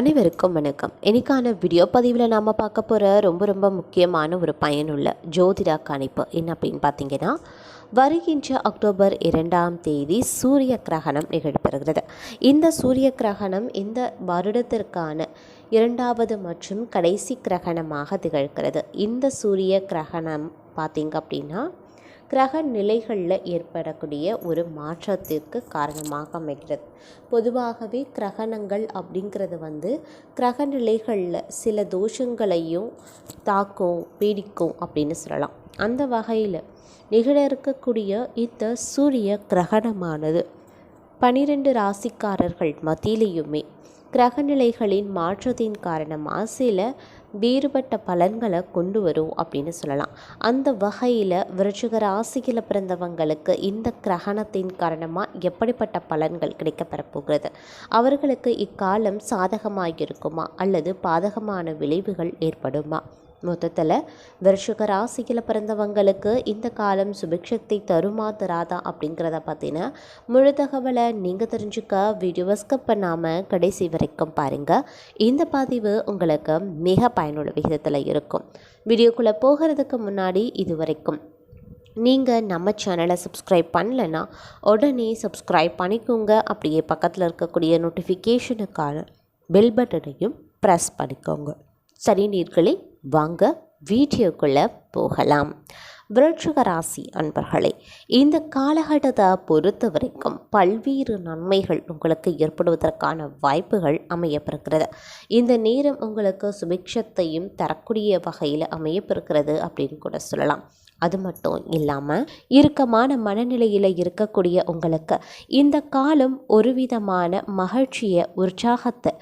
அனைவருக்கும் வணக்கம். இன்றைக்கான வீடியோ பதிவில் நாம் பார்க்க போகிற ரொம்ப ரொம்ப முக்கியமான ஒரு பயனுள்ள ஜோதிட கணிப்பு என்ன அப்படின்னு பார்த்தீங்கன்னா வருகின்ற அக்டோபர் இரண்டாம் தேதி சூரிய கிரகணம் நிகழ்பெறுகிறது இந்த சூரிய கிரகணம் இந்த வருடத்திற்கான இரண்டாவது மற்றும் கடைசி கிரகணமாக திகழ்கிறது. இந்த சூரிய கிரகணம் பார்த்தீங்க அப்படின்னா கிரக நிலைகளில் ஏற்படக்கூடிய ஒரு மாற்றத்திற்கு காரணமாக அமைகிறது. பொதுவாகவே கிரகணங்கள் அப்படிங்கிறது வந்து கிரக நிலைகளில் சில தோஷங்களையும் தாக்கும் பீடிக்கும் அப்படின்னு சொல்லலாம். அந்த வகையில் நிகழ இருக்கக்கூடிய இந்த சூரிய கிரகணமானது பனிரெண்டு ராசிக்காரர்கள் மத்தியிலையுமே கிரகநிலைகளின் மாற்றத்தின் காரணமாக சில வேறுபட்ட பலன்களை கொண்டு வரும் அப்படின்னு சொல்லலாம். அந்த வகையில் விருச்சிக ராசியில் பிறந்தவங்களுக்கு இந்த கிரகணத்தின் காரணமாக எப்படிப்பட்ட பலன்கள் கிடைக்கப்பெற போகிறது அவர்களுக்கு இக்காலம் சாதகமாக இருக்குமா அல்லது பாதகமான விளைவுகள் ஏற்படுமா? மொத்தத்தில் விருஷக ராசியில் பிறந்தவங்களுக்கு இந்த காலம் சுபிக்ஷத்தை தருமா தராதா அப்படிங்கிறத பற்றின முழு தகவலை நீங்கள் தெரிஞ்சுக்க வீடியோவை ஸ்கிப் பண்ணாமல் கடைசி வரைக்கும் பாருங்கள் இந்த பதிவு உங்களுக்கு மிக பயனுள்ள விகிதத்தில் இருக்கும். வீடியோக்குள்ளே போகிறதுக்கு முன்னாடி இது வரைக்கும் நீங்கள் நம்ம சேனலை சப்ஸ்கிரைப் பண்ணலைன்னா உடனே சப்ஸ்கிரைப் பண்ணிக்கோங்க. அப்படியே பக்கத்தில் இருக்கக்கூடிய நோட்டிஃபிகேஷனுக்கான பெல் பட்டனையும் ப்ரெஸ் பண்ணிக்கோங்க. சரி நீர்களே வாங்க வீடியோக்குள்ளே போகலாம். விருட்சிக ராசி அன்பர்களே இந்த காலகட்டத்தை பொறுத்த வரைக்கும் பல்வேறு நன்மைகள் உங்களுக்கு ஏற்படுவதற்கான வாய்ப்புகள் அமையப்பெறுகிறது. இந்த நேரம் உங்களுக்கு சுபிக்ஷத்தையும் தரக்கூடிய வகையில் அமையப்பெறுகிறது அப்படின்னு கூட சொல்லலாம். அது மட்டும் இல்லாமல் இறுக்கமான மனநிலையில் இருக்கக்கூடிய உங்களுக்கு இந்த காலம் ஒரு விதமான மகிழ்ச்சியை உற்சாகத்தை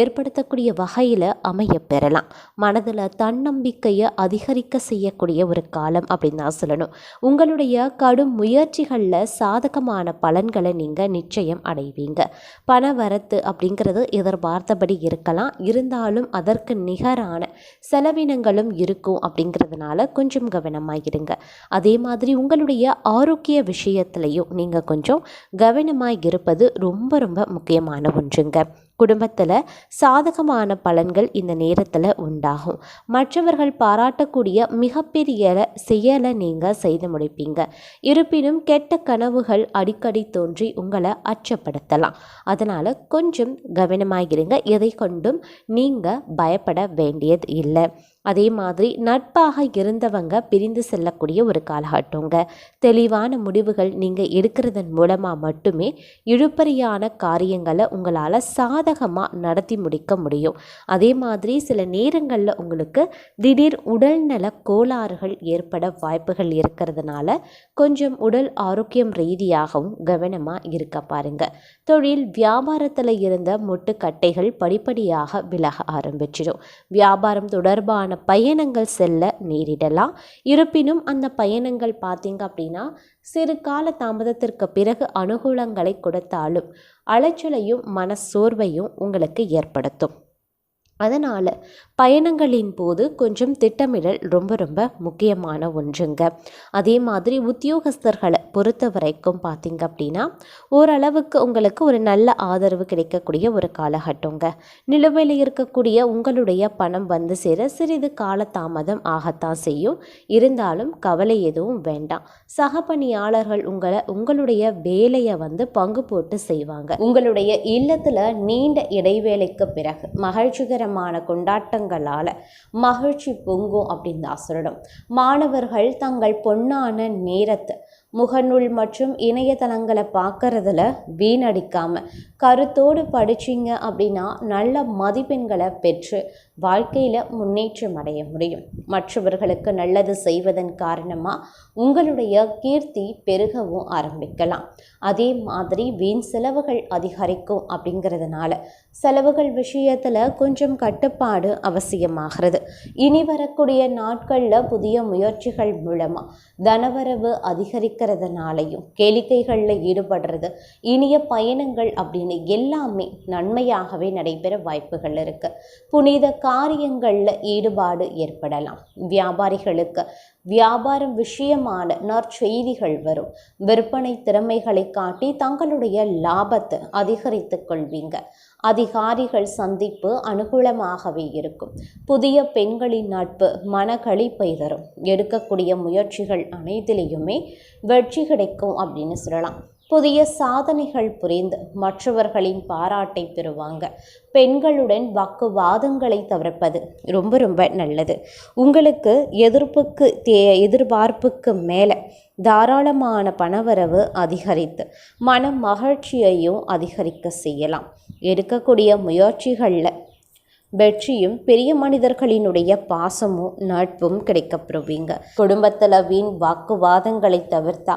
ஏற்படுத்தக்கூடிய வகையில் அமைய பெறலாம். மனதில் தன்னம்பிக்கையை அதிகரிக்க செய்யக்கூடிய ஒரு காலம் அப்படின்னு தான் சொல்லணும். உங்களுடைய கடும் முயற்சிகளில் சாதகமான பலன்களை நீங்கள் நிச்சயம் அடைவீங்க. பண வரத்து அப்படிங்கிறது எதிர்பார்த்தபடி இருக்கலாம். இருந்தாலும் அதற்கு நிகரான செலவினங்களும் இருக்கும் அப்படிங்கிறதுனால கொஞ்சம் கவனமாக இருங்க. அதே மாதிரி உங்களுடைய ஆரோக்கிய விஷயத்துலையும் நீங்கள் கொஞ்சம் கவனமாக இருப்பது ரொம்ப ரொம்ப முக்கியமான ஒன்றுங்க. குடும்பத்தில் சாதகமான பலன்கள் இந்த நேரத்தில் உண்டாகும். மற்றவர்கள் பாராட்டக்கூடிய மிகப்பெரிய செயலை நீங்கள் செய்து முடிப்பீங்க. இருப்பினும் கெட்ட கனவுகள் அடிக்கடி தோன்றி உங்களை அச்சப்படுத்தலாம். அதனால் கொஞ்சம் கவனமாகிருங்க எதை கொண்டும் நீங்கள் பயப்பட வேண்டியது இல்லை. அதே மாதிரி நட்பாக இருந்தவங்க பிரிந்து செல்லக்கூடிய ஒரு காலகட்டங்க. தெளிவான முடிவுகள் நீங்கள் எடுக்கிறதன் மூலமாக மட்டுமே இழுப்பறியான காரியங்களை உங்களால் சாதகமாக நடத்தி முடிக்க முடியும். அதே மாதிரி சில நேரங்களில் உங்களுக்கு திடீர் உடல்நல கோளாறுகள் ஏற்பட வாய்ப்புகள் இருக்கிறதுனால கொஞ்சம் உடல் ஆரோக்கியம் ரீதியாகவும் கவனமாக இருக்க பாருங்க. தொழில் வியாபாரத்தில் இருந்த முட்டுக்கட்டைகள் படிப்படியாக விலக ஆரம்பிச்சிடும். வியாபாரம் தொடர்பான பயணங்கள் செல்ல நேரிடலாம். இருப்பினும் அந்த பயணங்கள் பார்த்தீங்க அப்படின்னா சிறு கால தாமதத்திற்கு பிறகு அனுகூலங்களை கொடுத்தாலும் அலைச்சலையும் மனச்சோர்வையும் உங்களுக்கு ஏற்படுத்தும். அதனால் பயணங்களின் போது கொஞ்சம் திட்டமிடல் ரொம்ப ரொம்ப முக்கியமான ஒன்றுங்க. அதே மாதிரி உத்தியோகஸ்தர்களை பொறுத்த வரைக்கும் பார்த்திங்க அப்படின்னா ஓரளவுக்கு உங்களுக்கு ஒரு நல்ல ஆதரவு கிடைக்கக்கூடிய ஒரு காலகட்டங்க. நிலுவையில் இருக்கக்கூடிய உங்களுடைய பணம் வந்து சேர சிறிது கால தாமதம் ஆகத்தான் செய்யும். இருந்தாலும் கவலை எதுவும் வேண்டாம். சக பணியாளர்கள் உங்களை உங்களுடைய வேலையை வந்து பங்கு போட்டு செய்வாங்க. உங்களுடைய இல்லத்தில் நீண்ட இடைவேளைக்கு பிறகு மகிழ்ச்சிகரமாக விதமான கொண்டாட்டங்களால் மகிழ்ச்சி பொங்கும் அப்படின்னு தான் சொல்லணும். மாணவர்கள் தங்கள் பொன்னான நேரத்தை முகநூல் மற்றும் இணையதளங்களை பார்க்கறதுல வீணடிக்காமல் கருத்தோடு படிச்சிங்க அப்படின்னா நல்ல மதிப்பெண்களை பெற்று வாழ்க்கையில் முன்னேற்றம் அடைய முடியும். மற்றவர்களுக்கு நல்லது செய்வதன் காரணமாக உங்களுடைய கீர்த்தி பெருகவும் ஆரம்பிக்கலாம். அதே மாதிரி வீண் செலவுகள் அதிகரிக்கும் அப்படிங்கிறதுனால செலவுகள் விஷயத்தில் கொஞ்சம் கட்டுப்பாடு அவசியமாகிறது. இனி வரக்கூடிய நாட்களில் புதிய முயற்சிகள் மூலமாக தனவரவு அதிகரிக்க இருக்கிறதுனாலையும் கேளிக்கைகளில் ஈடுபடுறது இனிய பயணங்கள் அப்படின்னு எல்லாமே நன்மையாகவே நடைபெற வாய்ப்புகள் இருக்குது புனித காரியங்களில் ஈடுபாடு ஏற்படலாம். வியாபாரிகளுக்கு வியாபாரம் விஷயமான நற்செய்திகள் வரும். விற்பனை திறமைகளை காட்டி தங்களுடைய லாபத்தை அதிகரித்து கொள்வீங்க. அதிகாரிகள் சந்திப்பு அனுகூலமாகவே இருக்கும். புதிய பெண்களின் நட்பு மனக்களிப்பை தரும் எடுக்கக்கூடிய முயற்சிகள் அனைத்திலையுமே வெற்றி கிடைக்கும் அப்படின்னு சொல்லலாம். புதிய சாதனைகள் புரிந்து மற்றவர்களின் பாராட்டை பெறுவாங்க. பெண்களுடன் வாக்குவாதங்களை தவிர்ப்பது ரொம்ப ரொம்ப நல்லது. உங்களுக்கு எதிர்ப்புக்கு தே எதிர்பார்ப்புக்கு மேலே தாராளமான பணவரவு அதிகரித்து மன மகிழ்ச்சியையும் அதிகரிக்க செய்யலாம். எடுக்கக்கூடிய முயற்சிகளில் வெற்றியும் பெரிய மனிதர்களினுடைய பாசமும் நட்பும் கிடைக்கப்பெறுவீங்க குடும்பத்தில் வீண் வாக்குவாதங்களை தவிர்த்தா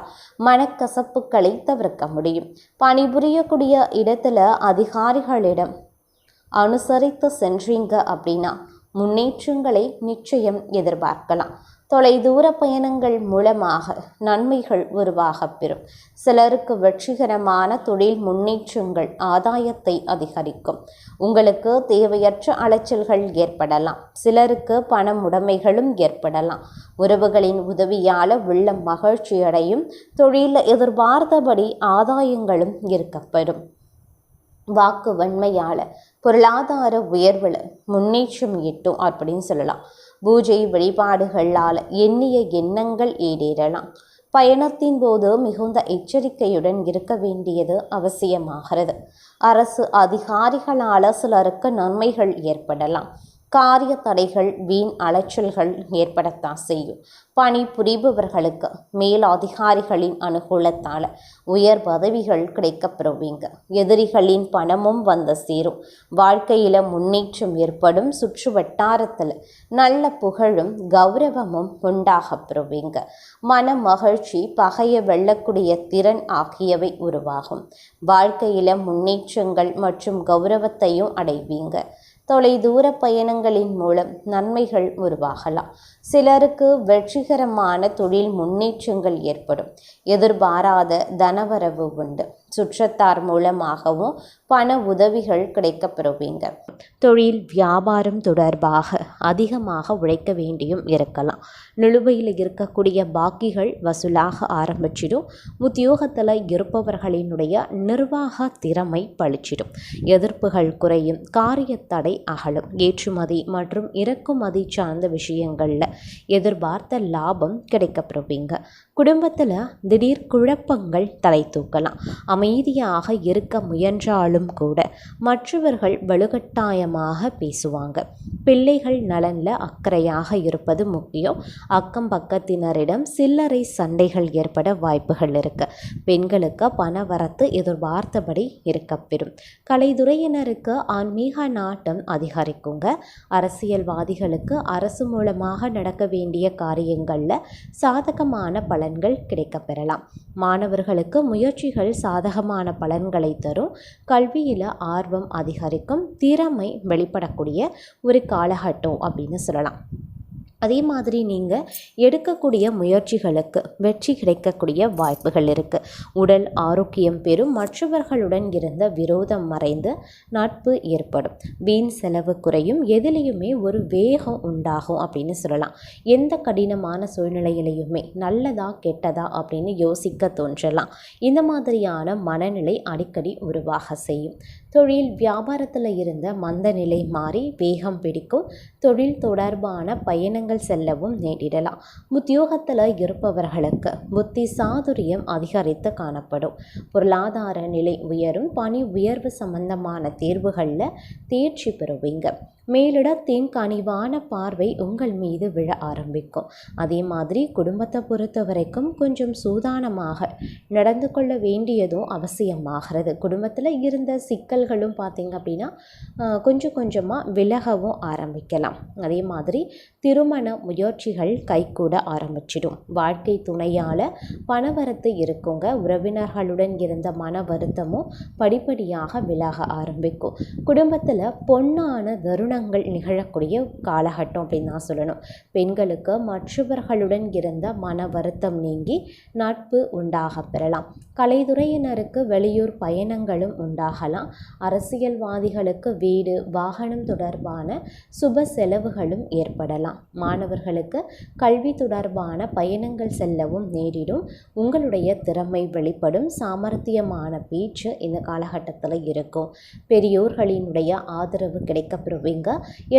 மனக்கசப்புகளை தவிர்க்க முடியும். பணிபுரியக்கூடிய இடத்துல அதிகாரிகளிடம் அனுசரித்து சென்றீங்க அப்படின்னா முன்னேற்றங்களை நிச்சயம் எதிர்பார்க்கலாம். தொலைதூர பயணங்கள் மூலமாக நன்மைகள் உருவாகப் பெறும். சிலருக்கு வெற்றிகரமான தொழில் முன்னேற்றங்கள் ஆதாயத்தை அதிகரிக்கும். உங்களுக்கு தேவையற்ற அலைச்சல்கள் ஏற்படலாம். சிலருக்கு பண உடைமைகளும் ஏற்படலாம். உறவுகளின் உதவியால் உள்ள மகிழ்ச்சியடையும். தொழிலில் எதிர்பார்த்தபடி ஆதாயங்களும் இருக்கப்பெறும் வாக்கு வன்மையால் பொருளாதார உயர்வில் முன்னேற்றம் எட்டும் அப்படின்னு சொல்லலாம். பூஜை வழிபாடுகளால் எண்ணிய எண்ணங்கள் ஈடேறலாம் பயணத்தின் போது மிகுந்த எச்சரிக்கையுடன் இருக்க வேண்டியது அவசியமாகிறது. அரசு அதிகாரிகளால் சிலருக்கு நன்மைகள் ஏற்படலாம். காரிய தடைகள் வீண் அலைச்சல்கள் ஏற்படத்தான் செய்யும். பணி புரிபவர்களுக்கு மேலதிகாரிகளின் அனுகூலத்தால் உயர் பதவிகள் கிடைக்கப்பெறுவீங்க. எதிரிகளின் பணமும் வந்து சேரும். வாழ்க்கையில் முன்னேற்றம் ஏற்படும் சுற்று வட்டாரத்தில் நல்ல புகழும் கௌரவமும் உண்டாக பெறுவீங்க மன மகிழ்ச்சி பகைய வெல்லக்கூடிய திறன் ஆகியவை உருவாகும். வாழ்க்கையில் முன்னேற்றங்கள் மற்றும் கௌரவத்தையும் அடைவீங்க. தொலைதூர பயணங்களின் மூலம் நன்மைகள் உருவாகலாம். சிலருக்கு வெற்றிகரமான தொழில் முன்னேற்றங்கள் ஏற்படும். எதிர்பாராத தனவரவு உண்டு. சுற்றத்தார் மூலமாகவும் பண உதவிகள் கிடைக்கப்பெறுவீங்க. தொழில் வியாபாரம் தொடர்பாக அதிகமாக உழைக்க வேண்டியும் இருக்கலாம். நிலுவையில் இருக்கக்கூடிய பாக்கிகள் வசூலாக ஆரம்பிச்சிடும். உத்தியோகத்தில் இருப்பவர்களினுடைய நிர்வாக திறமை பழிச்சிடும். எதிர்ப்புகள் குறையும். காரியத்தடை அகலும். ஏற்றுமதி மற்றும் இறக்குமதி சார்ந்த விஷயங்களில் எதிர்பார்த்த லாபம் கிடைக்கப்பெறுவீங்க. குடும்பத்தில் திடீர் குழப்பங்கள் தலை தூக்கலாம். அமைதியாக இருக்க முயன்றாலும் கூட மற்றவர்கள் வலுக்கட்டாயமாக பேசுவாங்க. பிள்ளைகள் நலனில் அக்கறையாக இருப்பது முக்கியம். அக்கம் பக்கத்தினரிடம் சில்லறை சண்டைகள் ஏற்பட வாய்ப்புகள் இருக்கு. பெண்களுக்கு பணவரத்து எதிர்பார்த்தபடி இருக்கப்பெறும் கலைத்துறையினருக்கு ஆன்மீக நாட்டம் அதிகரிக்குங்க. அரசியல்வாதிகளுக்கு அரசு மூலமாக நடக்க வேண்டிய காரியங்களில் சாதகமான பலன்கள் கிடைக்கப்பெறலாம் மாணவர்களுக்கு முயற்சிகள் சாதகமான பலன்களை தரும். கல்வியில் ஆர்வம் அதிகரிக்கும் திறமை வெளிப்படக்கூடிய ஒரு காலகட்டம் அப்படின்னு சொல்லலாம். அதே மாதிரி நீங்கள் எடுக்கக்கூடிய முயற்சிகளுக்கு வெற்றி கிடைக்கக்கூடிய வாய்ப்புகள் இருக்குது உடல் ஆரோக்கியம் பெறும் மற்றவர்களுடன் இருந்த விரோதம் மறைந்து நட்பு ஏற்படும். வீண் செலவு குறையும் எதிலையுமே ஒரு வேகம் உண்டாகும் அப்படின்னு சொல்லலாம். எந்த கடினமான சூழ்நிலையிலையுமே நல்லதா கெட்டதா அப்படின்னு யோசிக்க தோன்றலாம். இந்த மாதிரியான மனநிலை அடிக்கடி உருவாக செய்யும். தொழில் வியாபாரத்தில் இருந்த மந்த நிலை மாறி வேகம் பிடிக்கும். தொழில் தொடர்பான பயணங்கள் செல்லவும் நேரிடலாம். உத்தியோகத்தில் இருப்பவர்களுக்கு புத்தி சாதுரியம் அதிகரித்து காணப்படும். பொருளாதார நிலை உயரும். பணி உயர்வு சம்பந்தமான தேர்வுகளில் தேர்ச்சி பெறுவீங்க. மேலிடத்தின் கனிவான பார்வை உங்கள் மீது விழ ஆரம்பிக்கும். அதே மாதிரி குடும்பத்தை பொறுத்த வரைக்கும் கொஞ்சம் சூதானமாக நடந்து கொள்ள வேண்டியதும் அவசியமாகிறது. குடும்பத்தில் இருந்த சிக்கல்களும் பார்த்திங்க அப்படின்னா கொஞ்சம் கொஞ்சமாக விலகவும் ஆரம்பிக்கலாம். அதே மாதிரி திருமண முயற்சிகள் கைகூட ஆரம்பிச்சிடும். வாழ்க்கை துணையால் பணவரத்து இருக்குங்க. உறவினர்களுடன் இருந்த மன வருத்தமும் படிப்படியாக விலக ஆரம்பிக்கும். குடும்பத்தில் பொன்னான தருணம் திருமணங்கள் நிகழக்கூடிய காலகட்டம் அப்படின்னு தான் சொல்லணும். பெண்களுக்கு மற்றவர்களுடன் இருந்த மன வருத்தம் நீங்கி நட்பு உண்டாக பெறலாம். கலைத்துறையினருக்கு வெளியூர் பயணங்களும் உண்டாகலாம். அரசியல்வாதிகளுக்கு வீடு வாகனம் தொடர்பான சுப செலவுகளும் ஏற்படலாம். மாணவர்களுக்கு கல்வி தொடர்பான பயணங்கள் செல்லவும் நேரிடும். உங்களுடைய திறமை வெளிப்படும். சாமர்த்தியமான பேச்சு இந்த காலகட்டத்தில் இருக்கும். பெரியோர்களினுடைய ஆதரவு கிடைக்கப்பெறுவீங்க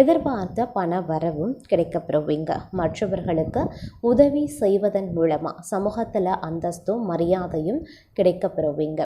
எதிர்பார்த்த பண வரவும் கிடைக்கப்பெறுவீங்க. மற்றவர்களுக்கு உதவி செய்வதன் மூலமாக சமூகத்தில் அந்தஸ்தும் மரியாதையும் கிடைக்கப்பெறுவீங்க.